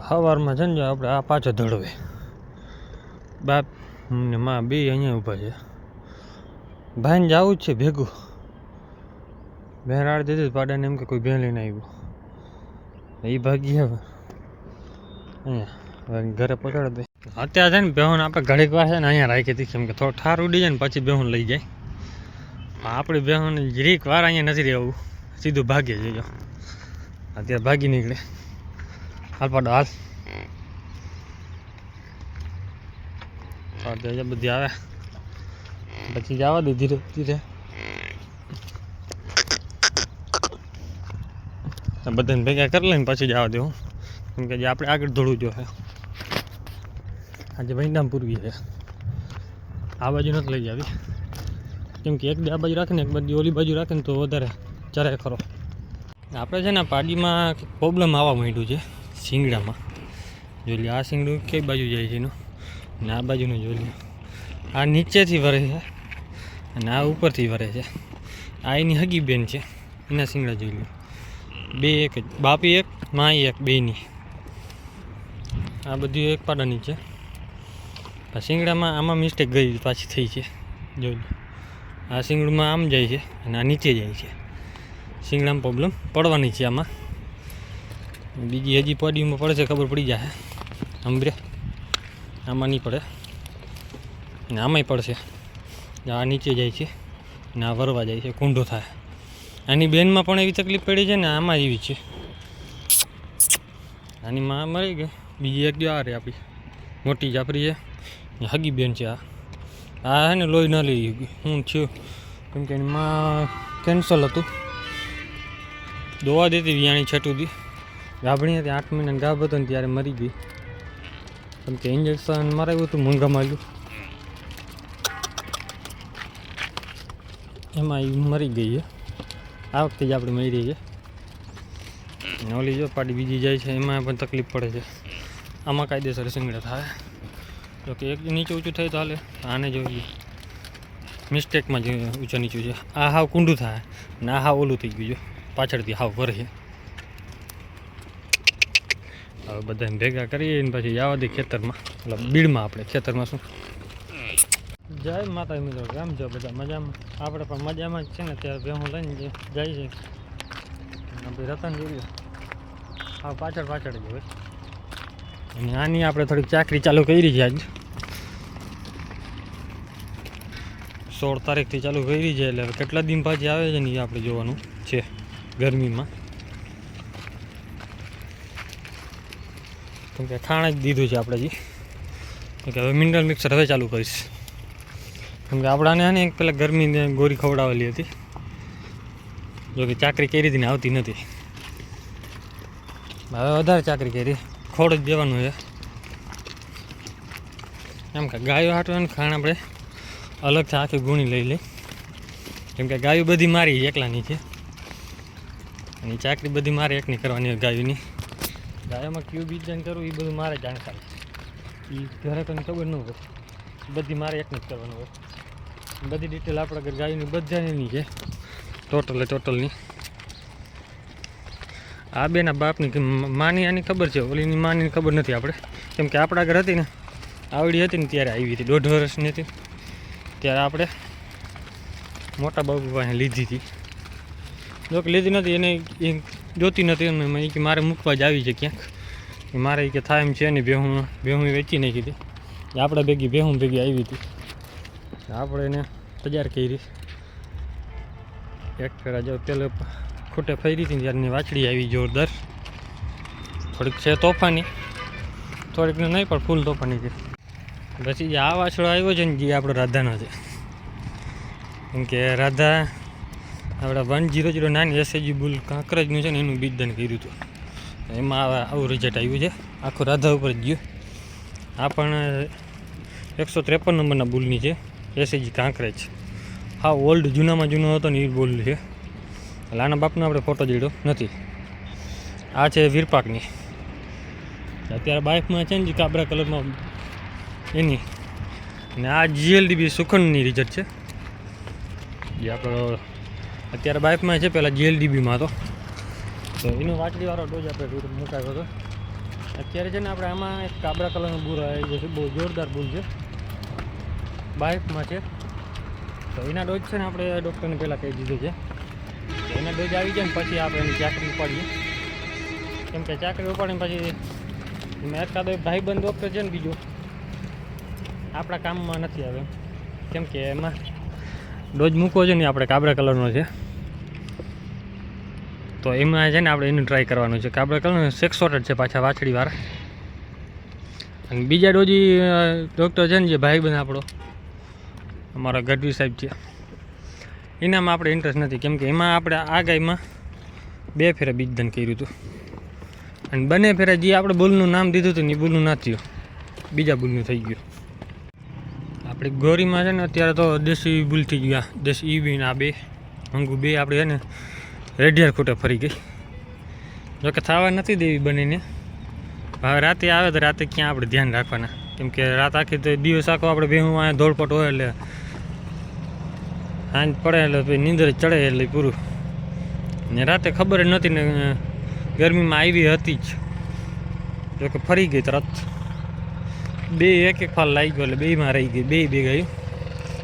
સવારમાં છે ને જો આપણે આ પાછો ધડવે. બાપ, ને માં બે અહીંયા ઊભા છે. ભાઈને જવું જ છે ભેગું. બેન આડ દીધી પાડાને એમ કે કોઈ બેન લઈને આવ્યું. એ ભાગી હવે. અહીંયા ઘરે પહોંચાડ દે. અત્યારે છે ને બેહુન આપણે ઘડીક વાર છે ને અહીંયા રાખી હતી કેમ કે થોડો ઠાર ઉડી જાય ને પછી બેહુન લઈ જાય. આપણી બેહુન જરીક વાર અહીંયા નથી રહેવું. સીધું ભાગી જજો. અત્યારે ભાગી નીકળે. હાલ. પાડો હાલ દેજે બધી આવે. પછી જવા દે ધીરે ધીરે. બધાને ભેગા કરી લઈને પછી જવા દેવું કેમ કે આપણે આગળ દોડવું જોઈએ આજે ભાઈનામ પૂરવી છે. આ બાજુ નથી લઈ જાવી. કેમ કે એક બે આ બાજુ રાખે ને, એક બાજુ ઓલી બાજુ રાખે ને તો વધારે ચરાય ખરો. આપણે છે ને પાડીમાં પ્રોબ્લેમ આવવા માંડ્યું છે. શિંગડામાં જોઈ આ શિંગડું કઈ બાજુ જાય છે એનું? અને આ બાજુનું જોઈ આ નીચેથી વરે છે અને આ ઉપરથી વરે છે. આ એની હગી બેન છે. એના શિંગડા જોઈ લે બે એક જ. બાપી એક, માઈ એક, બેની. આ બધું એક પાડાની છે. શિંગડામાં આમાં મિસ્ટેક ગઈ પાછી થઈ છે. જોઈ લો આ શિંગડુમાં આમ જાય છે અને આ નીચે જાય છે. શિંગડામાં પ્રોબ્લેમ પડવાની છે આમાં. બીજી હજી પોડીમાં પડશે ખબર પડી જાય. અંબરે આમાં નહીં પડે. ને આમાંય પડશે. આ નીચે જાય છે ને આ વરવા જાય છે કુંડો થાય. આની બેનમાં પણ એવી તકલીફ પડી છે ને આમાં એવી છે. આની માં મરી ગઈ. બીજી એક આ રે આપણી. મોટી જાફરી છે. હગી બેન છે આ. આ હે ને લોહી ન લઈ હું થયું કેમ કે એની માં કેન્સલ હતું. દોવા દેતી વિયાણી છઠ્ઠું દી ગાભણી હતી આઠ મહિના ગાભ હતો ને ત્યારે મરી ગઈ. કેમ કે ઇન્જેક્શન મરાવ્યું હતું મૂંઘામાં આવ્યું એમાં એ મરી ગઈ છે. આ વખતે જ આપણે મરી છે. ઓલી જો પાડી બીજી જાય છે, એમાં પણ તકલીફ પડે છે. આમાં કાયદેસર સિંગડા થાય. જો કે એક નીચે ઊંચું થાય તો હાલે, આને જોઈએ મિસ્ટેકમાં જે ઊંચા નીચું છે. આ હાવ કુંડું થાય, ને આ હાવ ઓલું થઈ ગયું છે. પાછળથી હાવ ભરે છે. હવે બધાને ભેગા કરીએ ને પછી જવા દે ખેતરમાં. મતલબ બીડમાં આપણે, ખેતરમાં શું? જય માતા મિત્રો, કેમ છો બધા? મજામાં? આપણે પણ મજામાં જ છે ને ત્યારે ભેહું લઈને જે જાય છે. ભાઈ રતન જોઈએ. હા, પાછળ પાછળ જ હોય. અને આની આપણે થોડીક ચાકરી ચાલુ કરી છે આજ. સોળ તારીખથી ચાલુ કરી છે એટલે કેટલા દિન પાછી આવે છે ને એ આપણે જોવાનું છે ગરમીમાં. કેમ કે ખાણ જ દીધું છે આપણે જી. કે હવે મિનરલ મિક્સર હવે ચાલુ કરીશ. કેમ કે આપણાને ને એક પહેલાં ગરમીને ગોરી ખવડાવેલી હતી. જો કે ચાકરી કરી હતી ને આવતી નથી. હવે વધારે ચાકરી કરી. ખોડ જ દેવાનું છે. એમ કે ગાયો હાટવાનું ખાણ આપણે અલગથી આખી ગુણી લઈ લઈ. કેમ કે ગાયો બધી મારી એકલાની છે. અને ચાકરી બધી મારે એકની કરવાની હોય ગાયોની. ગાયોમાં કયું બીજાને કરવું એ બધું મારે જાણકારી એ ઘરે તને ખબર ન હોય. બધી મારે એકને જ કરવાનું હોય. બધી ડિટેલ આપણા ઘર ગાયની બધાની છે. ટોટલે ટોટલની આ બેના બાપની માની આની ખબર છે? ઓલીની માની ખબર નથી આપણે. કેમ કે આપણા ઘર હતી ને. આવડી હતી ને ત્યારે આવી હતી. દોઢ વર્ષની હતી. ત્યારે આપણે મોટા બાબુ પાસે લીધી હતી. જો લીધી નથી, એને જોતી નથી અને મેં કે મારે મૂકવા જ આવી છે ક્યાંક. મારે કે થાય એમ છે નહીં ભેહું ભેહું વેચી નાખી હતી. આપણે ભેગી, ભેહું ભેગી આવી હતી. આપણે એને તૈયાર કરી. એક ફેરા જો પેલે ખૂટે ફરી હતી ને ત્યારની વાછડી આવી જોરદાર. થોડીક છે તોફાની. થોડીક નહીં, પણ ફૂલ તોફાની છે. પછી જે આ વાછડો આવ્યો છે ને જે આપણો રાધાનો છે. કેમ કે રાધા આપણે one zero zero nine SAG bull કાંકરેજનું છે ને એનું બીજદાન કર્યું હતું. એમાં આવું રિઝલ્ટ આવ્યું છે. આખું રાધા ઉપર જ ગયું. આ પણ એકસો ત્રેપન નંબરના બુલની છે. એસએજી કાંકરેજ. હા ઓલ્ડ જૂનામાં જૂનો હતો ને એ બોલ છે. એટલે આના બાપનો આપણે ફોટો જોડ્યો નથી. આ છે વીરપાકની. અત્યારે બાઇકમાં છે ને કાબરા કલરમાં એની. અને આ જીએલડીબી સુખનની રિઝલ્ટ છે. જે આપણો અત્યારે બાઇકમાં છે પહેલાં જીએલડીબીમાં હતો. તો એનો વાટડીવાળો ડોઝ આપણે મુકાયો હતો. અત્યારે છે ને આપણે આમાં એક કાબરા કલરનો બૂર આવી ગયો છે, બહુ જોરદાર બૂર છે. બાઇકમાં છે. તો એના ડોઝ છે ને આપણે ડૉક્ટરને પહેલાં કહી દીધો છે. એના ડોઝ આવી જાય ને પછી આપણે એની ચાકરી ઉપાડીએ. કેમ કે ચાકરી ઉપાડીને પછી મેં કાદો એક ભાઈબંધ ડૉક્ટર છે ને બીજો, આપણા કામમાં નથી આવે કેમ કે એમાં ડોઝ મૂકવો છે ને આપણે કાબરા કલરનો છે. તો એમાં છે ને આપણે એનું ટ્રાય કરવાનું છે કાબરા કલરનો સેક્સ સોર્ટેડ છે પાછા વાછડીવાળા અને બીજા ડોજી ડૉક્ટર છે ને જે ભાઈબંધ આપણો, અમારા ગઢવી સાહેબ છે. એનામાં આપણે ઇન્ટરેસ્ટ નથી, કેમ કે એમાં આપણે આ ગાયમાં બે ફેરા બીજદાન કર્યું હતું. અને બંને ફેરા જે આપણે બુલનું નામ દીધું હતું ને એ બુલનું ના થયું. બીજા બુલનું થઈ ગયું. આપણે ગોરીમાં છે ને અત્યારે તો દેશી બુલ થઈ ગયા. દેશી ઈ ને આ બે, હંગુ બે, આપણે છે ને રેડિયાર ખૂટે ફરી ગઈ. જોકે થવા નથી દેવી બનીને. હવે રાતે આવે તો રાતે ક્યાં આપણે ધ્યાન રાખવાના? કેમ કે રાત આખી તો દિવસ આખો આપણે ભેહું અહીંયા ધોળપટ હોય એટલે હાંજ પડે એટલે પછી નીંદર ચડે એટલે પૂરું. ને રાતે ખબર નથી ને ગરમીમાં આવી હતી જ. જોકે ફરી ગઈ તરત. બે એક એક ફાલ લાગી ગયો એટલે બેમાં રહી ગઈ, બે બે ગયું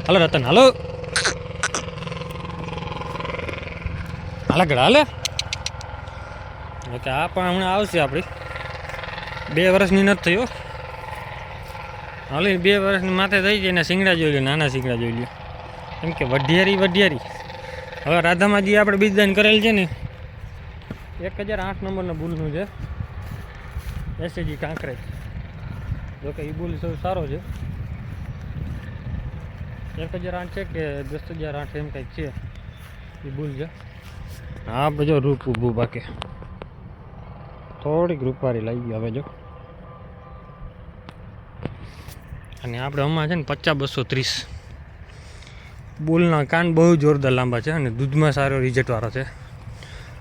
હાલો રતન, હાલો. હાલે ગડા હાલે? ઓકે, આ પણ હમણાં આવશે આપણી. બે વર્ષની નથી થયો હાલી, બે વર્ષની માથે થઈ ગઈ ને શિંગડા જોઈ લો નાના શિંગડા જોઈ લો કેમ કે વઢિયારી વઢિયારી. હવે રાધામાજી આપણે બીજદાન કરેલ છે ને, એક હજાર આઠ નંબરના ભૂલનું છે. એસએજી કાંકરેજ. જોકે એ ભૂલ સૌ સારો છે. એક હજાર આઠ છે કે દસ હજાર આઠ એમ કંઈક છે એ ભૂલ છે. હા, બધો રૂપ ઊભું બાકી. થોડીક રૂપારી લાવી હવે જો. અને આપણે હમણાં છે ને પચાસ બસો ત્રીસ. બોલના કાન બહુ જોરદાર લાંબા છે અને દૂધમાં સારો રિઝલ્ટવાળો છે.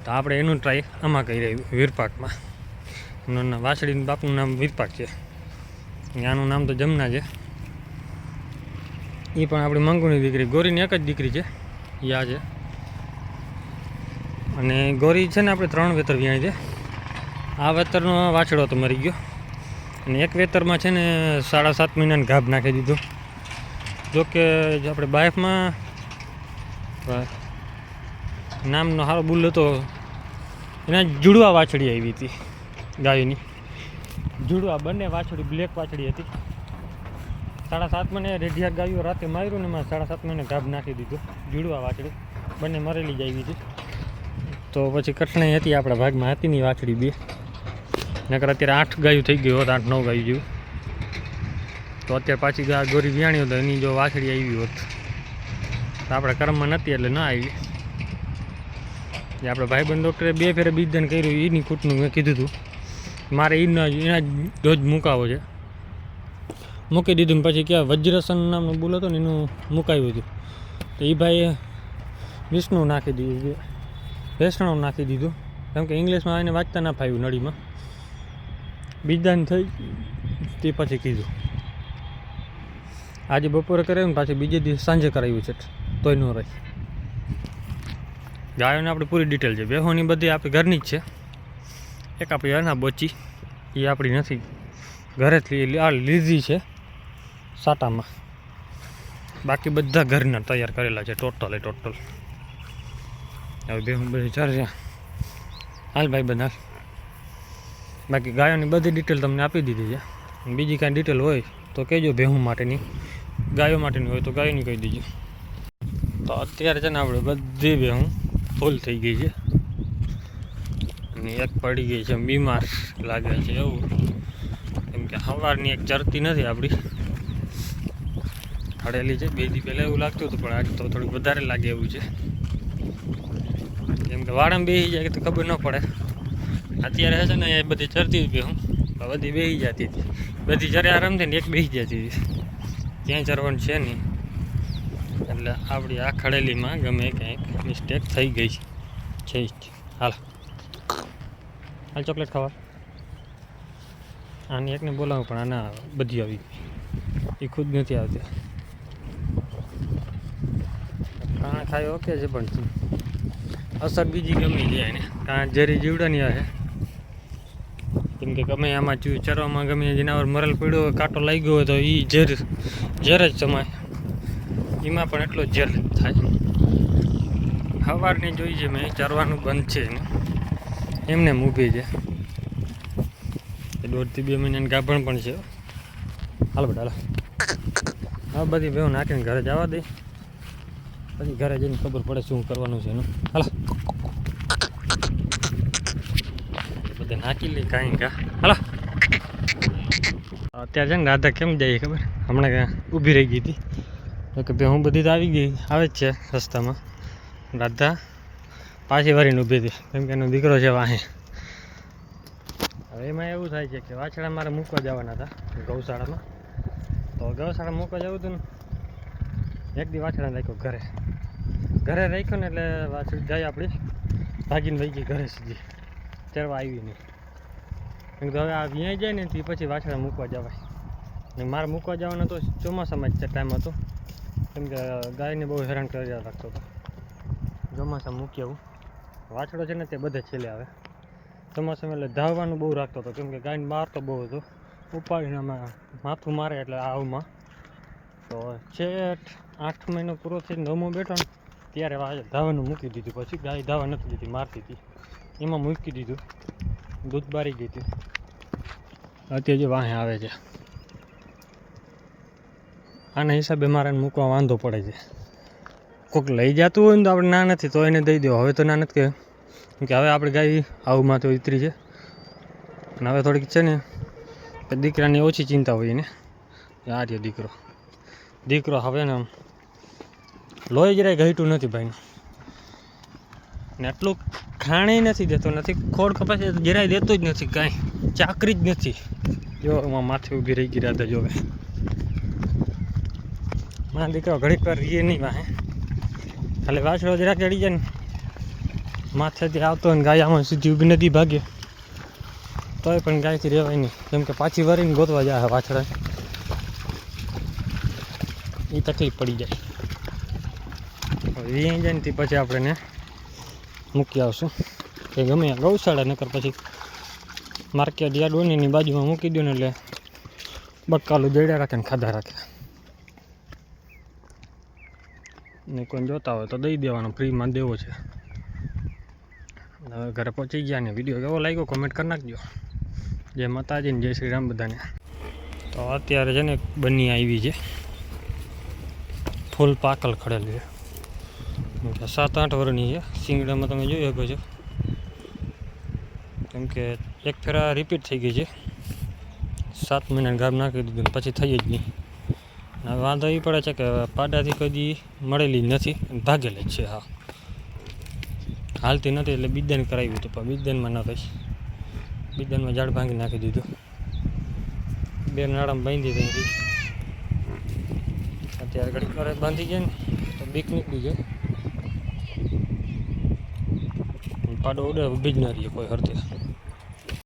તો આપણે એનું ટ્રાય આમાં કરી રહ્યું વીરપાકમાં. એનું નામ વાછડીનું બાપુનું નામ વીરપાક છે. આનું નામ તો જમના છે. એ પણ આપણી મંગુની દીકરી, ગોરીની એક જ દીકરી છે. યા છે. અને ગોરી છે ને આપણે ત્રણ વેતર વ્યાય છે. આ વેતરનો વાછડો તો મરી ગયો. અને એક વેતરમાં છે ને સાડા સાત મહિનાને ગાભ નાખી દીધો. જો કે આપણે બાઇફમાં નામનો સારો બુલ હતો. એના જુડવા વાછડી આવી હતી ગાયોની. જુડવા બંને વાછડી, બ્લેક વાછડી હતી. સાડા સાત મહિને રેઢિયા ગાયો રાતે માર્યું ને એમાં સાડા સાત મહિને ગાભ નાખી દીધું. જુડવા વાછડી. બંને મરેલી જ આવી હતી તો પછી કઠણાઈ હતી આપણા ભાગમાં હતી ની વાછડી બે. નકર અત્યારે આઠ ગાયું થઈ ગયું હોત, આઠ, નવ ગાયું જેવું. તો અત્યારે પાછી ગા ગોરી વિયાણી હોત એની જો વાછડી આવી હોત. તો આપણે કર્મમાં નથી એટલે ના આવી. જે આપણે ભાઈબંધ ડૉક્ટરે બે ફેરે બીજદાન કર્યું એની કૂટનું મેં કીધું હતું મારે એના એના ડોઝ મુકાવો છે. મૂકી દીધું પછી ક્યાં વજ્રસન નામનું બોલ હતો ને એનું મુકાવ્યું હતું. તો એ ભાઈએ વિષ્ણુ નાખી દીધું વેસણું નાખી દીધું. કેમ કે ઇંગ્લિશમાં એને વાંચતા ના ફાવ્યું નળીમાં. બીજદાન થઈ તે પછી કીધું. આજે બપોરે કરાવ્યું ને પાછી બીજે દિવસ સાંજે કરાવ્યું છે. તોય ન રહી. ગાયોને આપણે પૂરી ડિટેલ છે. બેહોની બધી આપણી ઘરની જ છે. એક આપણી અના બચી. એ આપણી નથી. ઘરેથી આ લીધી છે સાટામાં. બાકી બધા ઘરના તૈયાર કરેલા છે ટોટલે ટોટલ હવે બે હું બધી ચાર છે હાલ ભાઈ બધા. બાકી ગાયોની બધી ડિટેલ તમને આપી દીધી છે. બીજી કાંઈ ડિટેલ હોય તો કહેજો ભેહું માટેની. ગાયો માટેની હોય તો ગાયોની કહી દીજો. તો અત્યારે છે ને આપણે બધી ભેહું ફૂલ થઈ ગઈ છે. અને એક પડી ગઈ છે, બીમાર લાગે છે એવું. કેમ કે સવારની એક ચરતી નથી આપણી. હડેલી છે, બે દી પહેલાં એવું લાગતું હતું, પણ આજ તો થોડુંક વધારે લાગે એવું છે. કેમ કે વાળામાં બેસી જાય તો ખબર ન પડે. અત્યારે હશે ને એ બધી ચરતી જ હું. બધી બેસી જતી હતી. બધી ચરે આરામથી ને એક બેસી જતી હતી. ક્યાંય ચરવાનું છે નહીં. એટલે આપણી આ ખડેલીમાં ગમે ક્યાંક મિસ્ટેક થઈ ગઈ છે. છે હાલ. હાલ ચોકલેટ ખાવા. આની એકને બોલાવું, પણ આના બધી આવી એ ખુદ નથી આવતી. પ્રાણ ખાય ઓકે છે પણ અસર બીજી ગમી જાય એને કાં ઝેરી જીવડાની આવે કેમ કે ગમે આમાં ચૂ ચરવામાં ગમે જનાવર મરેલ પડ્યો હોય, કાંટો લાગ્યો હોય તો એ ઝેર ઝેર જ સમાય. એમાં પણ એટલો ઝેર થાય. સવારની જોઈ છે મેં, ચરવાનું બંધ છે એને. એમને મૂકી છે. દોઢથી બે મહિનાની ગાભણ પણ છે. હાલો બધા હાલો. હવે બધી બેઉ નાખીને ઘરે જવા દે. પછી ઘરે જઈને ખબર પડે શું કરવાનું છે એનું હાલો. બધે નાખી લઈ કાંઈ કા. હાલો. અત્યારે છે ને રાધા કેમ જાય ખબર? હમણાં ક્યાં ઊભી રહી ગઈ હતી. કે ભાઈ હું બધી તો આવી ગઈ, આવે જ છે રસ્તામાં. રાધા પાછી વરીને ઊભી હતી કેમ કે એનો દીકરો છે વાહે. હવે એમાં એવું થાય છે કે વાછડા મારે મૂકવા જવાના હતા ગૌશાળામાં. તો ગૌશાળા મૂકવા જવું હતું ને? એક દી વાછડા રાખ્યો ઘરે. ઘરે રાખ્યો ને એટલે વાછડી જાય આપણી. ભાગીને વહી ગઈ ઘરે સીધી. ચરવા આવી નહીં. કેમ હવે આ વ્યાઈ જાય ને તે પછી વાછડા મૂકવા જવાય. ને મારે મૂકવા જવાનો તો ચોમાસામાં જ ટાઈમ હતો. કેમ કે ગાયને બહુ હેરાન કરી રાખતો હતો. ચોમાસા મૂકી આવું. વાછડો છે ને તે બધે છેલ્લે આવે. ચોમાસામાં એટલે ધાવવાનું બહુ રાખતો હતો. કેમ કે ગાયને મારતો બહુ હતો. ઉપાડીને માથું મારે એટલે આવમાં તો છેઠ આઠ મહિનો પૂરો થઈને નવમો બેઠો ને, ત્યારે ધાવાનું મૂકી દીધું. પછી ગાય ધાવા નથી દીધી, મારતી હતી. એમાં મૂકી દીધું. દૂધ બારી ગઈ હતી. અત્યારે જે વાહે આવે છે. આના હિસાબે મારે એને મૂકવા વાંધો પડે છે. કોઈક લઈ જતું હોય ને તો આપણે ના નથી, તો એને દઈ દો હવે તો ના નથી કે હવે આપણે ગાય આવુંમાં તો ઉતરી છે. અને હવે થોડીક છે ને દીકરાની ઓછી ચિંતા હોય એને. આ રહ્યો દીકરો. દીકરો હવે ને લોહી જરાય ઘટ્યું નથી ભાઈ. ને એટલું ખાણે નથી દેતો, નથી ખોડ કપાસ જરાય દેતો જ નથી કાંઈ. ચાકરી જ નથી. જો એમાં માથે ઊભી રહી ગઈ રાધા જોવે મારા દીકરો ઘડીક વાર રીએ નહીં વાહે. ખાલી વાછડો જરાક ચડી જાય ને. માથેથી આવતો ને ગાય આમાં સીધી ઊભી નથી ભાગે. તોય પણ ગાયથી રહેવાય નહીં. કેમ કે પાછી વરીને ગોતવા જાય વાછડા એ તકલીફ પડી જાય. જાય તે પછી આપણે એને મૂકી આવશું. કે ગમે ગૌશાળા, નકર પછી માર્કેટ યા ડોનીની બાજુમાં મૂકી દો ને એટલે બક્કાલું જડ્યા રાખે ને ખાધા રાખે. ને કોઈ જોતા હોય તો દઈ દેવાનો, ફ્રીમાં દેવો છે. હવે ઘરે પહોંચી ગયા ને, વીડિયો કેવો લાગ્યો કોમેન્ટ કરી નાખજો. જય માતાજી ને જય શ્રી રામ બધાને. તો અત્યારે છે ને બની આવી છે. ફૂલ પાકલ ખડેલી છે. સાત આઠ વર્ષની છે. શિંગડામાં તમે જોઈ શકો છો. કેમ કે એક ફેરા રિપીટ થઈ ગઈ છે. સાત મહિના ગામ નાખી દીધું પછી થઈ જ નહીં વાંધો એ પડે છે કે પાડાથી કદી મળેલી નથી ભાગેલી જ છે, હા. હાલતી નથી એટલે બિદાન કરાવ્યું હતું, પણ બિદાનમાં ન થઈ બિદાનમાં ઝાડ ભાંગી નાખી દીધું. બે નાળામાં બાંધી દઈ અત્યારે ઘડીક વાર બાંધી ગયા ને, તો બીક નીકળી જાય પાડો ઉડે ના રહીએ કોઈ હરતી